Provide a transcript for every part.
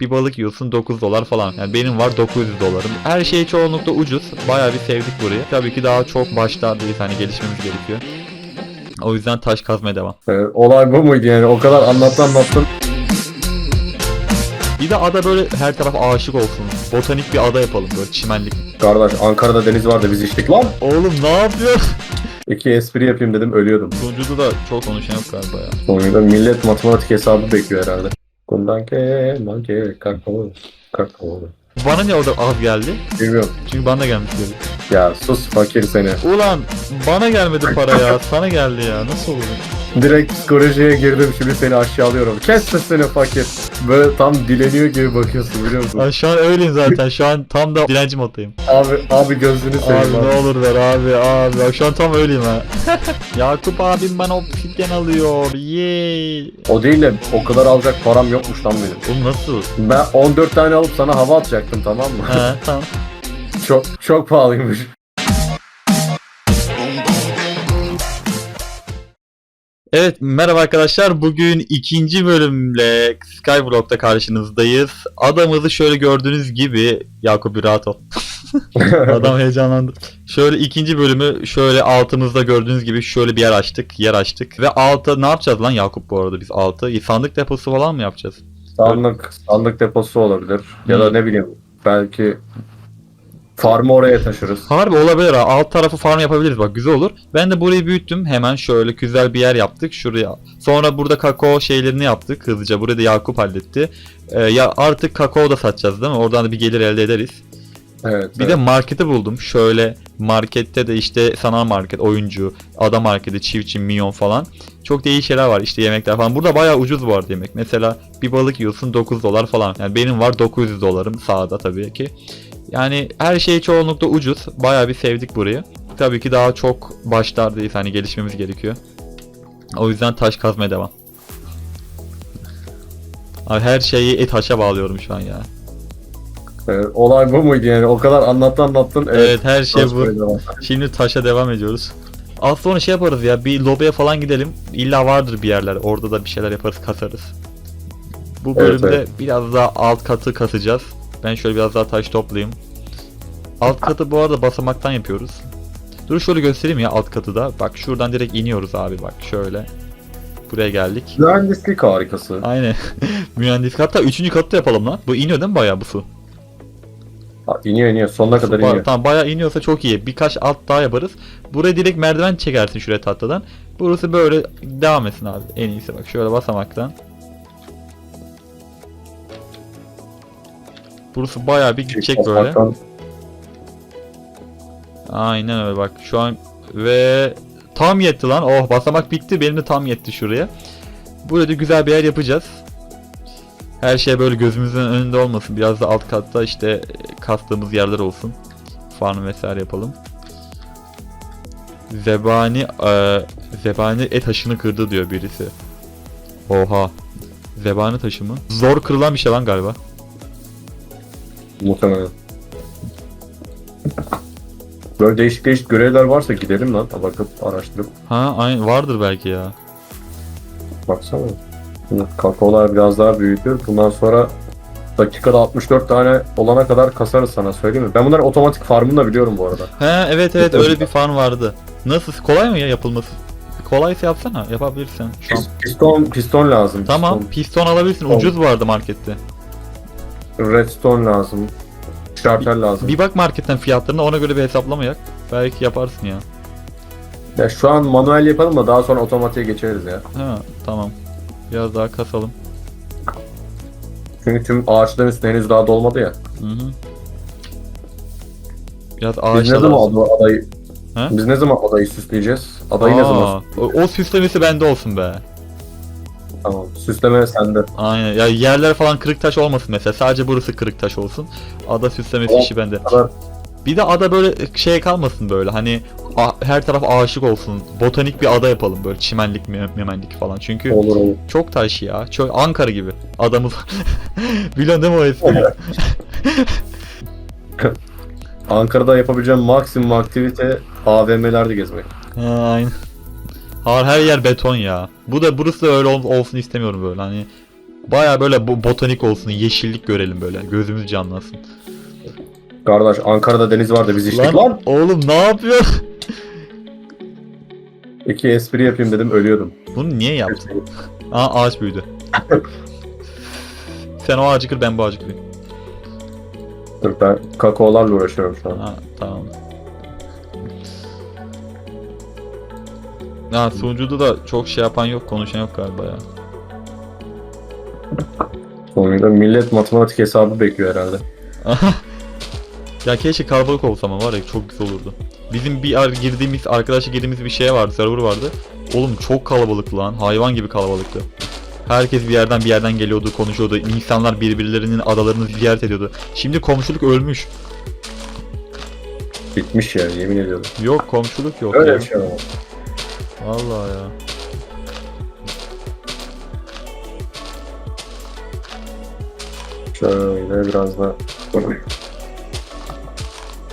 bir balık yiyorsun 9 dolar falan. Yani benim var 900 dolarım. Her şey çoğunlukla ucuz. Bayağı bir sevdik burayı. Tabii ki daha çok başlardayız hani gelişmemiz gerekiyor. O yüzden taş kazmaya devam. Ee, olay bu muydu yani? O kadar anlattın anlattın. Bir de ada böyle her taraf aşık olsun. Botanik bir ada yapalım böyle çimenlik. Kardeş Ankara'da deniz vardı biz içtik lan. Oğlum ne yapıyorsun? İki espri yapayım dedim ölüyordum. Sunucuda da çok konuşan yok galiba ya. Sonunda millet matematik hesabı bekliyor herhalde. Kundan ke, manke, kakao, kakao. Bana ne orada az geldi? Bilmiyorum. Çünkü bana gelmiş. Ya sus fakir seni. Ulan bana gelmedi para ya. Sana geldi ya. Nasıl olur? Direkt psikolojiye girdim şimdi seni aşağılıyorum. Kes sesini fakir. Böyle tam dileniyor gibi bakıyorsun biliyor musun? Ay şu an öyleyim zaten. Şu an tam da dilenci moddayım. Abi abi gözünü Abi seveyim abi. ne olur ver abi abi. Bak Şu an tam öyleyim ha. Yakup abim bana obsidyen alıyor. Yay. O değil de o kadar alacak param yokmuş lan benim. Oğlum nasıl? Ben 14 tane alıp sana hava atacaktım tamam mı? He tamam. Çok çok pahalıymış. Evet merhaba arkadaşlar. Bugün ikinci bölümle Skyblock'ta karşınızdayız. Adamızı şöyle gördüğünüz gibi Yakup bir rahat ol. Adam heyecanlandı. Şöyle ikinci bölümü şöyle altımızda gördüğünüz gibi şöyle bir yer açtık. Yer açtık. Ve alta ne yapacağız lan Yakup bu arada biz altı? Sandık deposu falan mı yapacağız? sandık sandık deposu olabilir. Ya da ne bileyim belki farmı oraya taşırız. Harbi olabilir ha. Alt tarafı farm yapabiliriz bak güzel olur. Ben de burayı büyüttüm. Hemen şöyle güzel bir yer yaptık şuraya. Sonra burada kakao şeylerini yaptık hızlıca. Burayı da Yakup halletti. Ee, ya artık kakao da satacağız değil mi? Oradan da bir gelir elde ederiz. Evet. Bir de marketi buldum. Şöyle markette de işte sanal market, oyuncu, ada marketi, çiftçi, minyon falan. Çok değişik şeyler var işte yemekler falan. Burada bayağı ucuz arada yemek. Mesela bir balık yiyorsun 9 dolar falan. Yani benim var 900 dolarım sağda tabii ki. Yani her şey çoğunlukla ucuz. Bayağı bir sevdik burayı. Tabii ki daha çok başlardayız hani gelişmemiz gerekiyor. O yüzden taş kazmaya devam. Abi her şeyi et taşa bağlıyorum şu an ya. Evet, olay bu muydu yani? O kadar anlattın anlattın. Evet, her şey bu. devam. Şimdi taşa devam ediyoruz. Az sonra şey yaparız ya bir lobiye falan gidelim. İlla vardır bir yerler. Orada da bir şeyler yaparız kasarız. Bu Evet, bölümde evet. biraz daha alt katı kasacağız. Ben şöyle biraz daha taş toplayayım. Alt katı bu arada basamaktan yapıyoruz. Dur şöyle göstereyim ya alt katı da. Bak şuradan direkt iniyoruz abi bak şöyle. Buraya geldik. Mühendislik harikası. Aynen. Mühendislik. Hatta üçüncü katı da yapalım lan. Bu iniyor değil mi bayağı bu su? Ha, iniyor iniyor sonuna kadar iniyor. Tamam bayağı iniyorsa çok iyi. Birkaç alt daha yaparız. Buraya direkt merdiven çekersin şuraya tahtadan. Burası böyle devam etsin abi. En iyisi bak şöyle basamaktan. Burası bayağı bir gidecek böyle. Aynen öyle bak şu an ve tam yetti lan. Oh basamak bitti. Benim de tam yetti şuraya. Burada güzel bir yer yapacağız. Her şey böyle gözümüzün önünde olmasın. Biraz da alt katta işte kastığımız yerler olsun. Farm vesaire yapalım. Zebani e, zebani et taşını kırdı diyor birisi. Oha. Zebani taşı mı? Zor kırılan bir şey lan galiba. Muhtemelen. Böyle değişik değişik görevler varsa gidelim lan. Bakıp araştırıp Ha aynı vardır belki ya. baksana. Şimdi Kakaolar biraz daha büyüdü. Bundan sonra dakikada 64 tane olana kadar kasarız sana söyleyeyim mi? Ben bunların otomatik farmını da biliyorum bu arada. He evet evet öyle bir farm vardı. Nasıl kolay mı ya yapılması? Kolaysa yapsana yapabilirsin şu an. Pis- Piston piston lazım. Tamam piston alabilirsin Tamam. ucuz vardı markette. Redstone lazım. Şarter lazım. Bir bak marketten fiyatlarına ona göre bir hesaplama yap. Belki yaparsın ya. Ya şu an manuel yapalım da daha sonra otomatiğe geçeriz ya. Ha tamam. Biraz daha kasalım. Çünkü tüm ağaçların üstü henüz daha dolmadı ya. Hı hı. Biraz Biz ne ağaçlar zaman lazım. adayı He? Biz ne zaman adayı süsleyeceğiz? Adayı ne zaman? Aa, o, o süslemesi bende olsun be. Tamam. Süsleme sende. Aynen. Ya yerler falan kırık taş olmasın mesela. Sadece burası kırık taş olsun. Ada süslemesi O işi bende. kadar Bir de ada böyle şey kalmasın böyle hani a- her taraf aşık olsun. Botanik bir ada yapalım böyle çimenlik mi- memenlik falan. Çünkü olur olur. çok taş ya. Çok Ankara gibi adamız. Biliyorsun değil mi o espriyi? Ankara'da yapabileceğim maksimum aktivite AVM'lerde gezmek. Ha, aynen. Har her yer beton ya. Bu da burası da öyle ol- olsun istemiyorum böyle hani Baya böyle botanik olsun, yeşillik görelim böyle. Gözümüz canlansın. Kardeş Ankara'da deniz vardı biz içtik Lan, lan. oğlum ne yapıyorsun? İki espri yapayım dedim ölüyordum. Bunu niye yaptın? Aa ağaç büyüdü. Sen o ağacı kır ben bu ağacı kırayım. Dur ben kakaolarla uğraşıyorum şu an. Ha tamam. Ha sunucuda da çok şey yapan yok, konuşan yok galiba ya. Sonunda millet matematik hesabı bekliyor herhalde. ya keşke kalabalık olsa ama var ya çok güzel olurdu. Bizim bir ar girdiğimiz, arkadaşla girdiğimiz bir şey vardı, server vardı. Oğlum çok kalabalık lan, hayvan gibi kalabalıktı. Herkes bir yerden bir yerden geliyordu, konuşuyordu. İnsanlar birbirlerinin adalarını ziyaret ediyordu. Şimdi komşuluk ölmüş. Bitmiş ya yemin ediyorum. Yok komşuluk yok Öyle ya. bir şey ama. Vallahi ya. Şöyle biraz da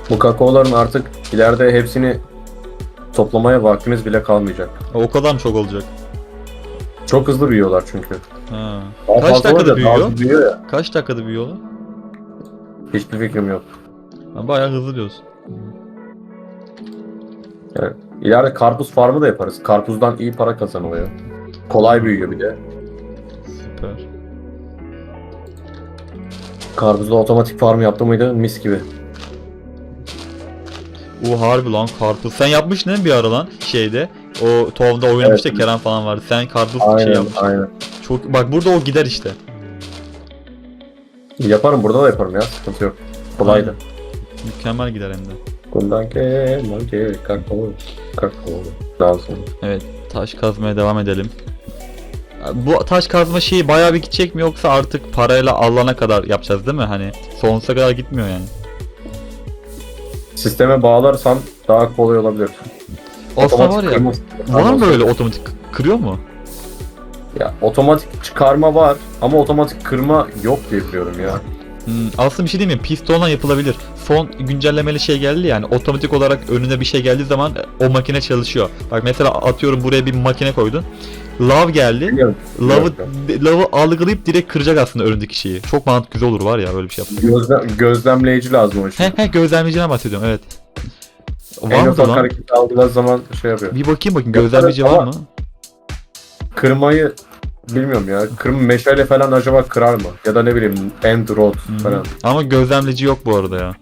Bu kakaoların artık ileride hepsini toplamaya vaktimiz bile kalmayacak. O kadar mı çok olacak? Çok hızlı büyüyorlar çünkü. Ha. Daha Kaç fazla dakikada olunca daha büyüyor? hızlı büyüyor ya. Kaç dakikada büyüyor lan? Hiçbir fikrim yok. Ha, bayağı hızlı diyorsun. Yani ileride karpuz farmı da yaparız. Karpuzdan iyi para kazanılıyor. Kolay büyüyor bir de. Süper. Karpuzda otomatik farm yaptı mıydı mis gibi. O harbi lan karpuz. Sen yapmıştın değil mi bir ara lan şeyde? O Tov'da oynamıştı Evet. Kerem falan vardı. Sen karpuz şey Aynen yapmıştın. aynen. Çok bak burada o gider işte. Yaparım burada da yaparım ya sıkıntı yok. Kolaydı. Mükemmel gider hem de. Bundan ke manke kakao kakao. Daha sonra. Taş kazmaya devam edelim. Bu taş kazma şeyi bayağı bir gidecek mi yoksa artık parayla alana kadar yapacağız değil mi? Hani sonsuza kadar gitmiyor yani. Sisteme bağlarsan daha kolay olabilir. Aslında var ya. Var mı böyle otomatik kırıyor mu? Ya otomatik çıkarma var ama otomatik kırma yok diye biliyorum ya. Hmm, aslında bir şey değil mi? Pistonla yapılabilir. Son güncellemeli şey geldi yani otomatik olarak önüne bir şey geldiği zaman e, o makine çalışıyor. Bak mesela atıyorum buraya bir makine koydun. Lav geldi. Biliyorum. lavı algılayıp direkt kıracak aslında önündeki şeyi. Çok mantıklı güzel olur var ya böyle bir şey yap. Gözlem, gözlemleyici lazım o için. He he gözlemleyiciden bahsediyorum evet. Var en mı ufak lan? hareketi aldığı zaman şey yapıyor. Bir bakayım bakayım gözlemleyici var mı? Kırmayı bilmiyorum ya. Kırma meşale falan acaba kırar mı? Ya da ne bileyim end rod Hı hı. falan. Ama gözlemleyici yok bu arada ya.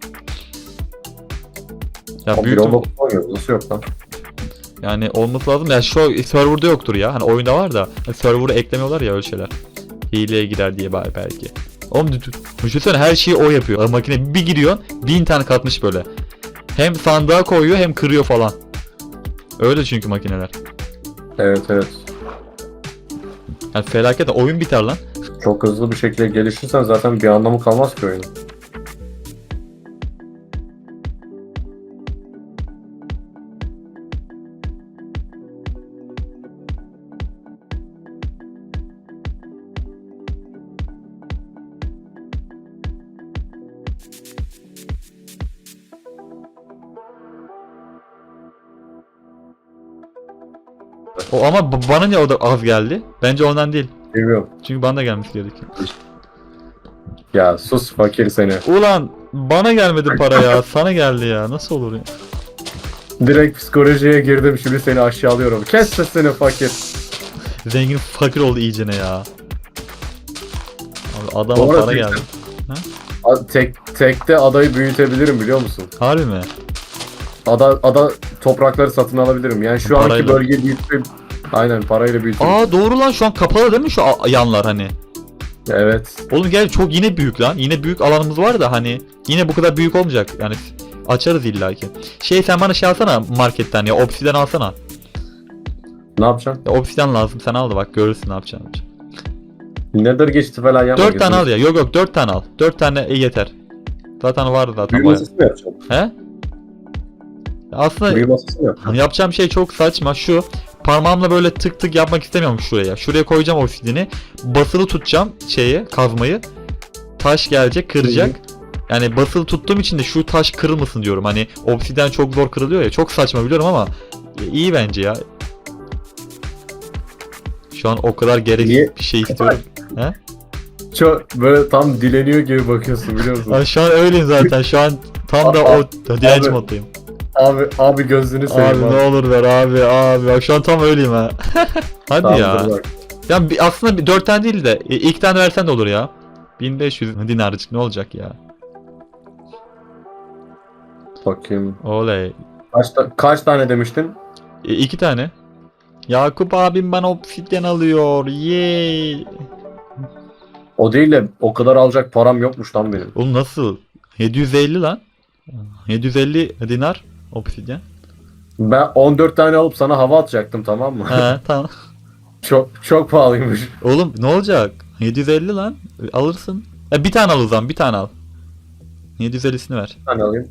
Ya Ama büyük bir ihtim- onda kullanmıyoruz. Nasıl yok lan? yani olması lazım. Ya şu serverda yoktur ya. Hani oyunda var da hani server'a eklemiyorlar ya öyle şeyler. Hileye girer diye bari belki. Oğlum dü- dü- düşünsene her şeyi o yapıyor. Makine bir giriyor bin tane katmış böyle. Hem sandığa koyuyor hem kırıyor falan. Öyle çünkü makineler. Evet evet. Yani felaket oyun biter lan. Çok hızlı bir şekilde gelişirsen zaten bir anlamı kalmaz ki oyunun. Ama b- bana niye o da az geldi? Bence ondan değil. Bilmiyorum. Çünkü bana da gelmesi gerekiyor. Ya sus fakir seni. Ulan bana gelmedi para ya. Sana geldi ya. Nasıl olur ya? Direkt psikolojiye girdim şimdi seni aşağılıyorum. Kes sesini fakir. Zengin fakir oldu iyicene ya. Abi adama Doğru para geldi. A- Tek, tekte adayı büyütebilirim biliyor musun? Harbi mi? Ada, ada toprakları satın alabilirim. Yani şu anki Parayla. bölgeyi büyütüp Aynen parayla büyütürüm. Aa doğru lan şu an kapalı değil mi şu yanlar hani? Evet. Oğlum gel çok yine büyük lan. Yine büyük alanımız var da hani yine bu kadar büyük olmayacak. Yani açarız illaki. Şey sen bana şey alsana marketten ya obsiden alsana. Ne yapacaksın? Ya obsiden lazım sen al da bak görürsün ne yapacağını. Nether geçti falan yapma. 4 tane al ya. Yok yok 4 tane al. 4 tane yeter. Zaten vardı zaten Büyü masası mı yapacaksın? He? Aslında Büyü masası mı yapacaksın? yapacağım şey çok saçma. Şu parmağımla böyle tık tık yapmak istemiyorum şuraya. Şuraya koyacağım obsidini. Basılı tutacağım şeyi, kazmayı. Taş gelecek, kıracak. Yani basılı tuttuğum için de şu taş kırılmasın diyorum. Hani obsiden çok zor kırılıyor ya. Çok saçma biliyorum ama iyi bence ya. Şu an o kadar gereksiz Niye? bir şey istiyorum. He? çok böyle tam dileniyor gibi bakıyorsun biliyor musun? Şu an öyleyim zaten. Şu an tam da o direnç moddayım. Abi abi gözünü Abi seveyim ne olur ver abi abi. Bak şu an tam öyleyim ha. Hadi Tamam, ya. dur bak. Ya bir, aslında bir, 4 tane değil de e, ilk tane versen de olur ya. 1500 dinarcık ne olacak ya? Bakayım. Oley. Kaç, ta- kaç tane demiştin? E, iki tane. Yakup abim bana obsidyen alıyor. Yay. O değil de o kadar alacak param yokmuş lan benim. Oğlum nasıl? 750 lan. 750 dinar obsidyen. Ben 14 tane alıp sana hava atacaktım tamam mı? He tamam. çok çok pahalıymış. Oğlum ne olacak? 750 lan. Alırsın. E, bir tane al o zaman bir tane al. 750'sini ver. Bir tane alayım.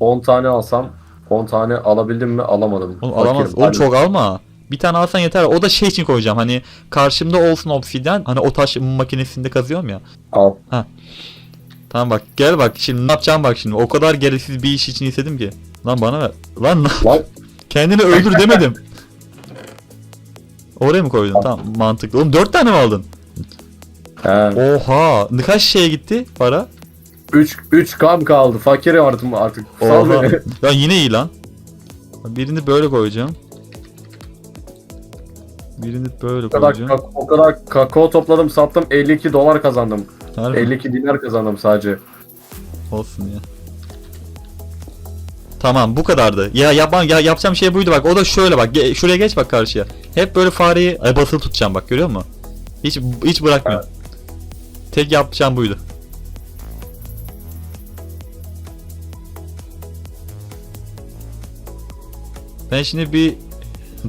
10 tane alsam 10 tane alabildim mi alamadım. Oğlum alamaz. Oğlum çok alma. Bir tane alsan yeter. O da şey için koyacağım. Hani karşımda olsun obsidyen. Hani o taş makinesinde kazıyorum ya. Al. Tamam bak gel bak şimdi ne yapacağım bak şimdi. O kadar gereksiz bir iş için istedim ki. Lan bana ver. Lan Lan kendini öldür demedim. Oraya mı koydun? Tamam mantıklı. Oğlum 4 tane mi aldın? he. Oha. Ne kaç şeye gitti para? 3 3 kam kaldı. Fakirim artık artık. Sal Oha. beni. Ya yine iyi lan. Birini böyle koyacağım. Birini böyle O kadar, koyacağım. kak- o kadar kakao topladım sattım 52 dolar kazandım. Harbi. 52 dinar kazandım sadece. Olsun ya. Tamam bu kadardı. Ya yapmam ya yapacağım şey buydu bak. O da şöyle bak. Ge- şuraya geç bak karşıya. Hep böyle fareyi e, basılı tutacağım bak görüyor musun? Hiç hiç bırakmıyorum. Tek yapacağım buydu. Ben şimdi bir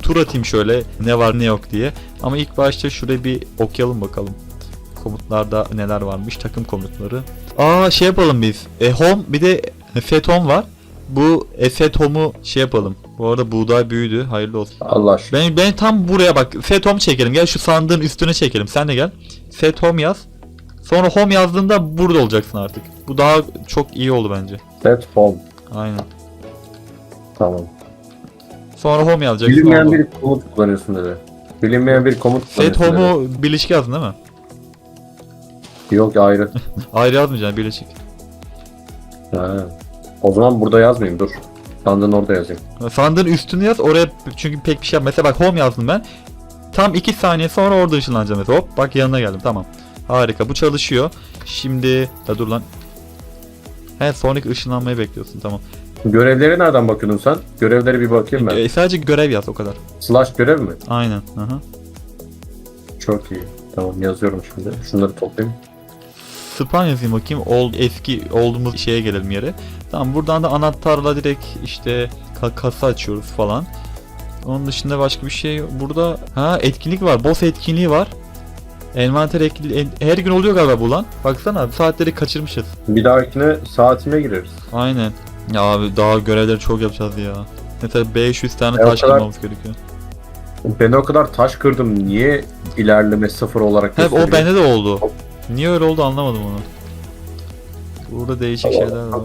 tur atayım şöyle ne var ne yok diye. Ama ilk başta şurayı bir okuyalım bakalım. Komutlarda neler varmış takım komutları. Aa şey yapalım biz. E, home bir de set home var. Bu e, set home'u şey yapalım. Bu arada buğday büyüdü. Hayırlı olsun. Allah aşkına. Ben, ben tam buraya bak. Set home çekelim. Gel şu sandığın üstüne çekelim. Sen de gel. Set home yaz. Sonra home yazdığında burada olacaksın artık. Bu daha çok iyi oldu bence. Set home. Aynen. Tamam. Sonra home yazacaksın. Bilinmeyen oldu. bir komut kullanıyorsun dedi. Bilinmeyen bir komut Set kullanıyorsun dedi. home'u birleşik yazdın değil mi? Yok ayrı. Ayrı yazmayacaksın birleşik. Ha. O zaman burada yazmayayım dur. Sandığın orada yazayım. Sandığın üstünü yaz oraya çünkü pek bir şey yap. Mesela bak home yazdım ben. Tam 2 saniye sonra orada ışınlanacağım mesela. Hop bak yanına geldim tamam. Harika bu çalışıyor. Şimdi ya dur lan. He sonraki ışınlanmayı bekliyorsun tamam. Görevleri nereden bakıyordun sen? Görevleri bir bakayım ben. E, sadece görev yaz o kadar. Slash görev mi? Aynen. Aha. Çok iyi. Tamam yazıyorum şimdi. Şunları toplayayım. Span yazayım bakayım. Old, eski olduğumuz şeye gelelim yere. Tamam buradan da anahtarla direkt işte ka- kasa açıyoruz falan. Onun dışında başka bir şey. Burada ha etkinlik var. Boss etkinliği var. Envanter en- her gün oluyor galiba bu lan. Baksana saatleri kaçırmışız. Bir dahakine saatine gireriz. Aynen. Ya abi daha görevleri çok yapacağız ya. Mesela 500 tane E, taş kadar- kırmamız gerekiyor. Ben o kadar taş kırdım. Niye ilerleme sıfır olarak Hep o bende de oldu. Niye öyle oldu anlamadım onu. Burada değişik Allah şeyler var.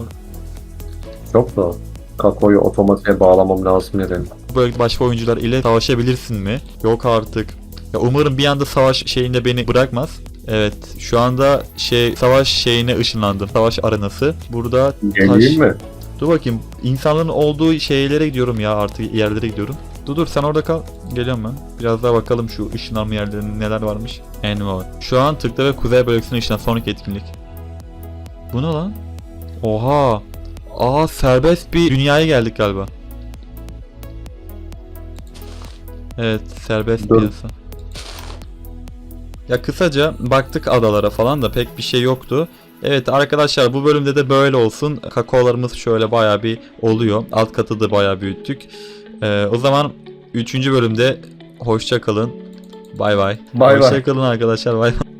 Çok da. Kakoyu otomatiğe bağlamam lazım neden? böyle başka oyuncular ile savaşabilirsin mi? Yok artık. Ya umarım bir anda savaş şeyinde beni bırakmaz. Evet, şu anda şey savaş şeyine ışınlandım. Savaş arenası. Burada Geleyim mi? Dur bakayım. İnsanların olduğu şeylere gidiyorum ya artık yerlere gidiyorum. Dur dur sen orada kal. Geliyorum ben. Biraz daha bakalım şu ışınlanma yerlerinde neler varmış. Enva. Şu an tıkla ve kuzey bölgesine ışınlan sonraki etkinlik. Bu ne lan? Oha. Aa serbest bir dünyaya geldik galiba. Evet serbest Dur. piyasa. Ya kısaca baktık adalara falan da pek bir şey yoktu. Evet arkadaşlar bu bölümde de böyle olsun. Kakaolarımız şöyle baya bir oluyor. Alt katı da baya büyüttük. Ee, o zaman 3. bölümde hoşça kalın. Bay bay. Bay bay. Hoşça kalın arkadaşlar. Bay bay.